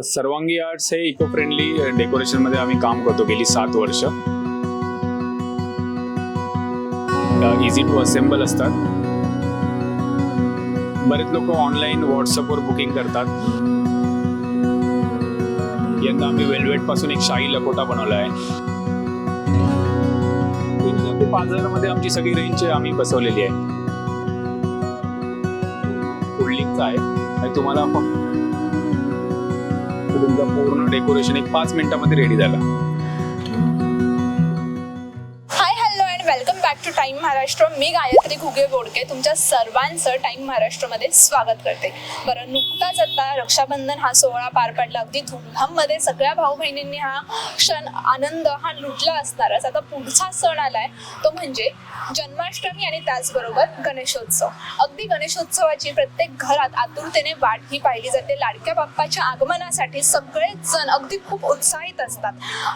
सर्वांगी आर्ट्स हे eco friendly डेकोरेशनमध्ये आम्ही काम करतो गेली सात वर्ष. इझी टू असेंबल असतात. बरेच लोक ऑनलाईन व्हॉट्सअपवर बुकिंग करतात. यंदा आम्ही वेल्वेटपासून एक शाही लकोटा बनवला आहे पाच हजारमध्ये आमची सगळी रेंज आम्ही बसवलेली आहे. फोल्डिंगचा आहे. तुम्हाला फक्त तुमचं पूर्ण डेकोरेशन एक पाच मिनिटामध्ये रेडी झालं. टाइम महाराष्ट्र मी गायत्री घुगे बोडके तुमच्या सर्वांचं टाइम महाराष्ट्रमध्ये स्वागत करते. बरं नुकताच आता रक्षाबंधन हा सोहळा पार पडला. अगदी धुमधाममध्ये सगळ्या भाऊ बहिणींनी हा क्षण आनंद हा लुटला असणारच. आता पुढचा सण आलाय तो म्हणजे जन्माष्टमी आणि त्याचबरोबर गणेशोत्सव. अगदी गणेशोत्सवाची प्रत्येक घरात आतुरतेने वाट ही पाहिली जाते. लाडक्या बाप्पाच्या आगमनासाठी सगळेच जण अगदी खूप उत्साहित असतात.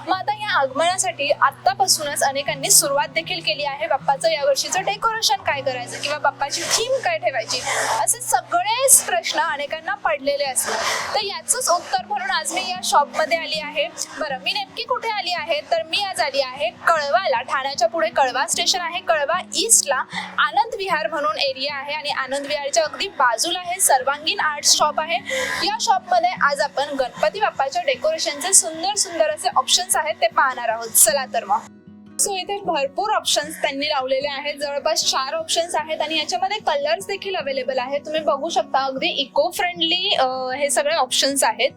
मग आता या आगमनासाठी आतापासूनच अनेकांनी सुरुवात देखील केली आहे. बाप्पाचं या वर्षीचं डेकोरेशन काय करायचं किंवा बाप्पाची थीम काय ठेवायची? असे सगळेच प्रश्न अनेकांना पडलेले असतात. तर याचंच उत्तर म्हणून आज मी या शॉपमध्ये आली आहे. बरं मी नेमकी कुठे आली आहे? तर मी आज आली आहे कळवाला. ठाण्याच्या पुढे कळवा स्टेशन आहे. कळवा ईस्टला आनंद विहार म्हणून एरिया आहे आणि आनंद विहारच्या अगदी बाजूला हे सर्वांगीण आर्ट शॉप आहे. या शॉपमध्ये आज आपण गणपती बाप्पाच्या डेकोरेशनचे सुंदर सुंदर असे ऑप्शन्स आहेत ते पाहणार आहोत. चला तर मग. सो इथे भरपूर ऑप्शन्स त्यांनी लावलेले आहेत. जवळपास चार ऑप्शन्स आहेत आणि याच्यामध्ये कलर्स देखील अवेलेबल आहेत. तुम्ही बघू शकता अगदी इको फ्रेंडली हे सगळे ऑप्शन्स आहेत.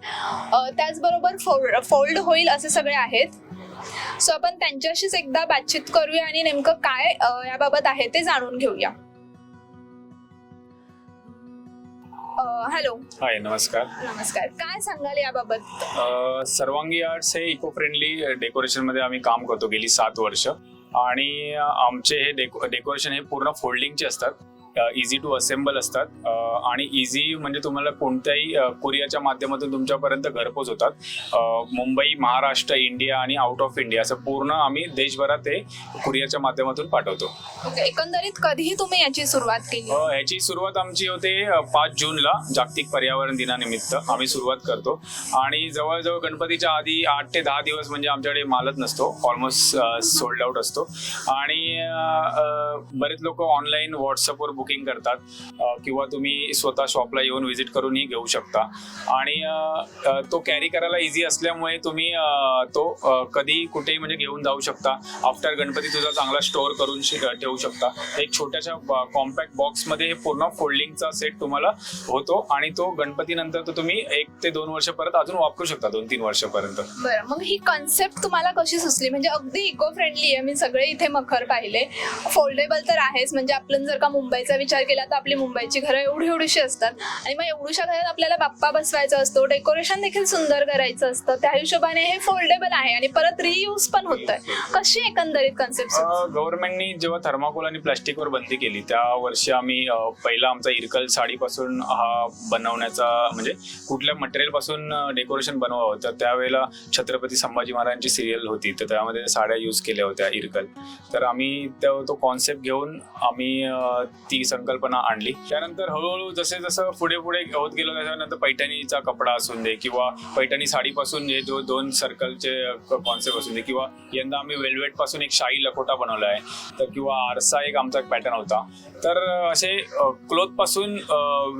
त्याचबरोबर फोल्ड फोल्ड होईल असे सगळे आहेत. सो आपण त्यांच्याशीच एकदा बातचीत करूया आणि नेमकं काय याबाबत आहे ते जाणून घेऊया. हॅलो. हाय नमस्कार. नमस्कार. काय सांगाल याबाबत? अ, सर्वांगी आर्ट्स हे इको फ्रेंडली डेकोरेशनमध्ये आम्ही काम करतो गेली सात वर्ष. आणि आमचे हे डेको डेकोरेशन हे पूर्ण फोल्डिंगचे असतात. इझी टू असेंबल असतात. आणि इझी म्हणजे तुम्हाला कोणत्याही अ, कुरिअरच्या माध्यमातून तुमच्यापर्यंत घरपोच होतात मुंबई महाराष्ट्र इंडिया आणि आउट ऑफ इंडिया असं पूर्ण आम्ही देशभरात ते कुरिअरच्या माध्यमातून पाठवतो. एकंदरीत कधीही तुम्ही याची सुरुवात केली? अ, ह्याची सुरुवात आमची होते पाच जूनला जागतिक पर्यावरण दिनानिमित्त आम्ही सुरुवात करतो. आणि जवळजवळ गणपतीच्या आधी आठ ते दहा दिवस म्हणजे आमच्याकडे मालच नसतो ऑलमोस्ट सोल्ड आउट असतो. आणि बरेच लोक ऑनलाईन व्हॉट्सअपवर बुकिंग करतात किंवा तुम्ही स्वतः शॉपला येऊन व्हिजिट करूनही घेऊ शकता. आणि तो कॅरी करायला इझी असल्यामुळे तुम्ही तो कधी कुठेही म्हणजे घेऊन जाऊ शकता. आफ्टर गणपती तुझा चांगला स्टोअर करून ठेवू शकता. एक छोट्याशा कॉम्पॅक्ट बॉक्समध्ये हे पूर्ण फोल्डिंगचा सेट तुम्हाला होतो आणि तो गणपतीनंतर तो तुम्ही एक ते दोन वर्ष परत अजून वापरू शकता दोन तीन वर्षापर्यंत बरं मग ही कन्सेप्ट तुम्हाला कशी सुचली? म्हणजे अगदी इको फ्रेंडली आहे. मी सगळे इथे मखर पाहिले. फोल्डेबल तर आहेच. म्हणजे आपण जर का मुंबईचा विचार केला तर आपली मुंबईची घरं एवढी एवढीशी असतात. आणि मग एवढ्याशा घरात आपल्याला बाप्पा बसवायचा असतो डेकोरेशन देखील सुंदर करायचं असतं. त्या हिशोबाने हे फोल्डेबल आहे आणि परत रियूज पण होत आहे कशी एकंदरीत कन्सेप्ट गव्हर्नमेंटनी जेव्हा थर्माकोल आणि प्लास्टिकवर बंदी केली त्या वर्षी आम्ही पहिला आमचा इरकल साडीपासून हा बनवण्याचा म्हणजे कुठल्या मटेरियलपासून डेकोरेशन बनवावं तर त्यावेळेला छत्रपती संभाजी महाराजांची सिरियल होती. तर त्यामध्ये साड्या यूज केल्या होत्या इरकल. तर आम्ही तो कॉन्सेप्ट घेऊन आम्ही ती ही संकल्पना आणली. त्यानंतर हळूहळू जसे जसं पुढे पुढे होत गेलो त्याच्यानंतर पैठणीचा कपडा असून दे किंवा पैठणी साडीपासून जे जो दोन सर्कलचे कॉन्सेप्ट असून दे किंवा यंदा आम्ही वेल्वेटपासून एक शाही लखोटा बनवला आहे. तर किंवा आरसा एक आमचा एक पॅटर्न होता. तर असे क्लोथपासून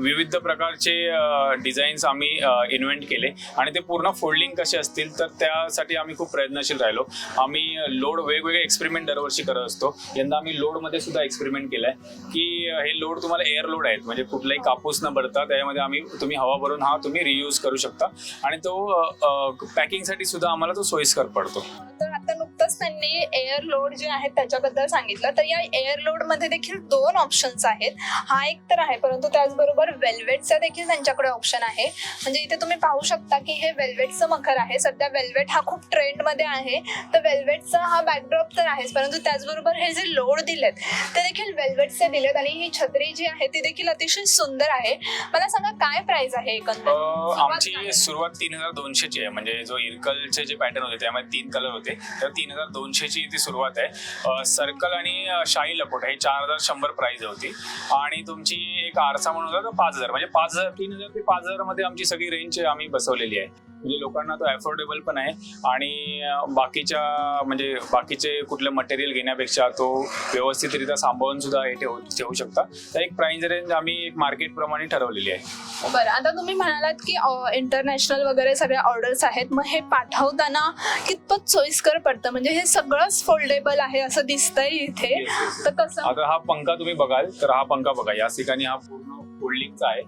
विविध प्रकारचे डिझाईन्स आम्ही इन्व्हेंट केले. आणि ते पूर्ण फोल्डिंग कसे असतील तर त्यासाठी आम्ही खूप प्रयत्नशील राहिलो. आम्ही लोड वेगवेगळे एक्सपेरिमेंट दरवर्षी करत असतो. यंदा आम्ही लोडमध्ये सुद्धा एक्सपेरिमेंट केलाय की हे लोड तुम्हाला एअर लोड आहेत. म्हणजे कुठलाही कापूस न भरता त्याच्यामध्ये आम्ही तुम्ही हवा भरून हा तुम्ही रियूज करू शकता. आणि तो पॅकिंगसाठी सुद्धा आम्हाला तो सोयीस्कर पडतो. नुकतंच त्यांनी एअर लोड जे आहेत त्याच्याबद्दल सांगितलं. तर या एअर लोडमध्ये देखील दोन ऑप्शन्स आहेत. हा एक तर आहे परंतु त्याचबरोबर वेल्वेटचा देखील त्यांच्याकडे ऑप्शन आहे. म्हणजे इथे तुम्ही पाहू शकता की हे वेल्वेटचं मखर आहे. सध्या वेल्वेट हा खूप ट्रेंडमध्ये आहे. तर वेल्वेटचा हा बॅकड्रॉप तर आहेच परंतु त्याचबरोबर हे जे लोड दिलेत ते देखील वेल्वेटचे दिलेत. आणि ही छत्री जी आहे ती देखील अतिशय सुंदर आहे. मला सांगा काय प्राइस आहे एकंदर आमची? सुरुवात तीन हजार दोनशेची आहे. म्हणजे जो इरकलचे जे पॅटर्न होते त्यामध्ये तीन कलर होते. तर तीन हजार दोनशेची ती सुरुवात आहे. सर्कल आणि शाही लकोटा हे चार हजार शंभर प्राईज होती. आणि तुमची एक आरसा म्हणून होता पाच हजार. म्हणजे पाच हजार तीन हजार ते पाच हजारमध्ये आमची सगळी रेंज आम्ही बसवलेली आहे. म्हणजे लोकांना तो अफोर्डेबल पण आहे. आणि बाकीच्या म्हणजे बाकीचे कुठलं मटेरियल घेण्यापेक्षा तो व्यवस्थितरित्या सांभाळून सुद्धा हे ठेवू ठेवू शकता. तर एक प्राइस रेंज आम्ही एक मार्केट प्रमाणे ठरवलेली आहे. बरं आता तुम्ही म्हणालात की इंटरनॅशनल वगैरे सगळ्या ऑर्डर्स आहेत. मग हे पाठवताना कितपत सोयीस्कर पडतं? म्हणजे हे सगळंच फोल्डेबल आहे असं दिसतंय इथे. तर कसं? आता हा पंखा तुम्ही बघाल तर हा पंखा बघा. या ठिकाणी हा पूर्ण फोल्डिंगचा आहे.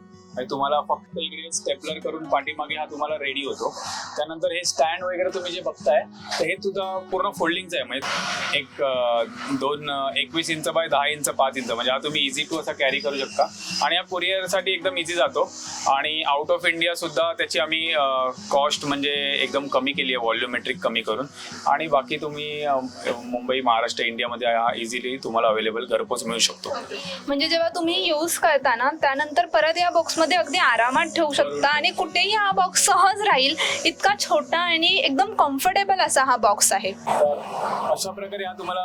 तुम्हाला फक्त इकडे स्टेपलर करून पाठीमागे हा तुम्हाला रेडी होतो. त्यानंतर हे स्टँड वगैरे तुम्ही जे बघताय तर हे तुझा पूर्ण फोल्डिंगचं आहे. म्हणजे एक दोन एकवीस इंच बाय दहा इंच पाच इंच. म्हणजे हा तुम्ही इझी टू असा कॅरी करू शकता. आणि हा कुरिअरसाठी एकदम इझी जातो. आणि आउट ऑफ इंडिया सुद्धा त्याची आम्ही कॉस्ट म्हणजे एकदम कमी केली आहे व्हॉल्युमेट्रिक कमी करून. आणि बाकी तुम्ही मुंबई महाराष्ट्र इंडियामध्ये हा इझिली तुम्हाला अवेलेबल घरपोच मिळू शकतो. म्हणजे जेव्हा तुम्ही यूज करता ना त्यानंतर परत या बॉक्समध्ये अगदी आरामात ठेवू शकता आणि कुठेही हा बॉक्स सहज राहील इतका छोटा आणि एकदम कम्फर्टेबल असा हा बॉक्स आहे. तर अशा प्रकारे हा तुम्हाला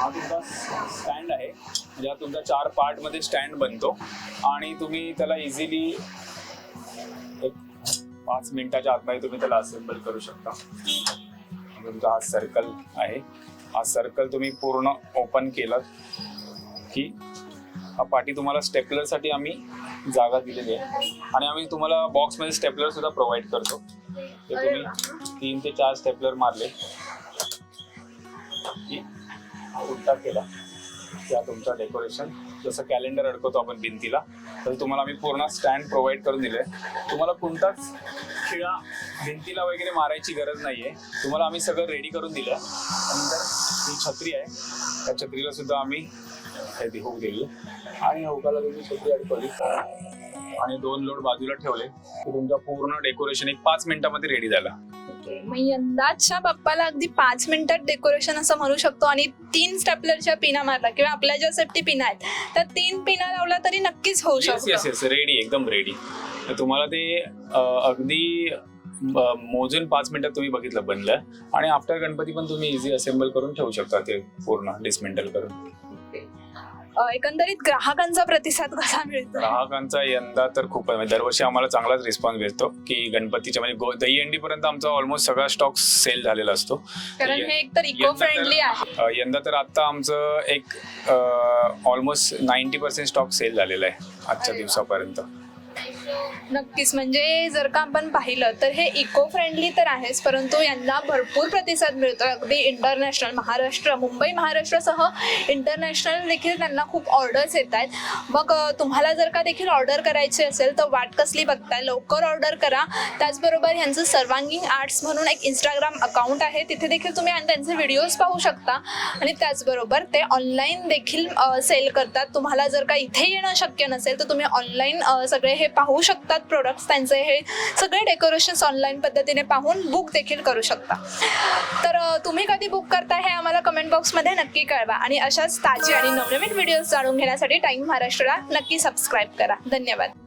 हा तुमचा स्टँड आहे. म्हणजे हा तुमचा चार पार्टमध्ये स्टँड बनतो. आणि तुम्ही त्याला इझिली एक पाच मिनिटाच्या आतमध्ये तुम्ही त्याला असेंबल करू शकता. म्हणजे तुमचा हा सर्कल आहे. हा सर्कल तुम्ही पूर्ण ओपन केलं की हा पाठी तुम्हाला स्टेपलरसाठी आम्ही जागा दिलेली आहे. आणि आम्ही तुम्हाला बॉक्समध्ये स्टेपलर सुद्धा प्रोव्हाइड करतो. ते तुम्ही तीन ते चार स्टेपलर मारले. की उलटा केला. त्या तुमचा डेकोरेशन जसं कॅलेंडर अडकवतो आपण भिंतीला तर तुम्हाला आम्ही पूर्ण स्टँड प्रोव्हाइड करून दिले तुम्हाला कोणताच खिळा भिंतीला वगैरे मारायची गरज नाहीये. तुम्हाला आम्ही सगळं रेडी करून दिलं नंतर ही छत्री आहे. त्या छत्रीला सुद्धा आम्ही हे हुक दिली आणि हुकाला तुम्ही छत्री अडकवली. आणि दोन लोड बाजूला ठेवले. की तुमचा पूर्ण डेकोरेशन एक पाच मिनिटामध्ये रेडी झाला. मग यंदाच्या बाप्पाला अगदी पाच मिनिटात डेकोरेशन असं म्हणू शकतो. आणि तीन स्टेपलरच्या पिना मारला किंवा आपल्या ज्या सेफ्टी पिना आहेत त्या तीन पिना लावला तरी नक्कीच होऊ येस येस शकतो येस रेडी एकदम रेडी तुम्हाला ते अं, अगदी अं, मोजून पाच मिनिटात तुम्ही बघितलं बनलं. आणि आफ्टर गणपती पण तुम्ही इझी असेंबल करून ठेवू शकता ते पूर्ण डिसमेंटल करून. एकंदरीत ग्राहकांचा प्रतिसाद कसा मिळतो ग्राहकांचा यंदा तर खूप म्हणजे दरवर्षी आम्हाला चांगलाच रिस्पॉन्स मिळतो की गणपतीच्या म्हणजे दहीहंडी पर्यंत आमचा ऑलमोस्ट सगळा स्टॉक सेल झालेला असतो. कारण हे इको यंदा तर- फ्रेंडली आहे. यंदा तर आता आमचं एक almost ninety percent stock sale झालेला आहे आजच्या. दिवसापर्यंत. नक्कीच. म्हणजे जर का आपण पाहिलं तर हे इको फ्रेंडली तर आहेच परंतु यांना भरपूर प्रतिसाद मिळतो. अगदी इंटरनॅशनल महाराष्ट्र मुंबई महाराष्ट्रासह इंटरनॅशनल देखील त्यांना खूप ऑर्डर्स येत आहेत. मग तुम्हाला जर का देखील ऑर्डर करायची असेल तर वाट कसली बघताय? लवकर ऑर्डर करा. त्याचबरोबर यांचं सर्वांगीण आर्ट्स म्हणून एक इंस्टाग्राम अकाउंट आहे. तिथे देखील तुम्ही आणि त्यांचे व्हिडिओज पाहू शकता. आणि त्याचबरोबर ते ऑनलाईन देखील सेल करतात. तुम्हाला जर का इथे येणं शक्य नसेल तर तुम्ही ऑनलाईन सगळे हे पाहू शकता. असतात प्रोडक्ट्स त्यांचे हे सगळे डेकोरेशन्स ऑनलाईन पद्धतीने पाहून बुक देखील करू शकता. तर तुम्ही कधी बुक करता हे आम्हाला कमेंट बॉक्समध्ये नक्की कळवा आणि अशाच ताजी आणि नवनवीन व्हिडिओज जाणून घेण्यासाठी टाईम महाराष्ट्राला नक्की सबस्क्राईब करा. धन्यवाद.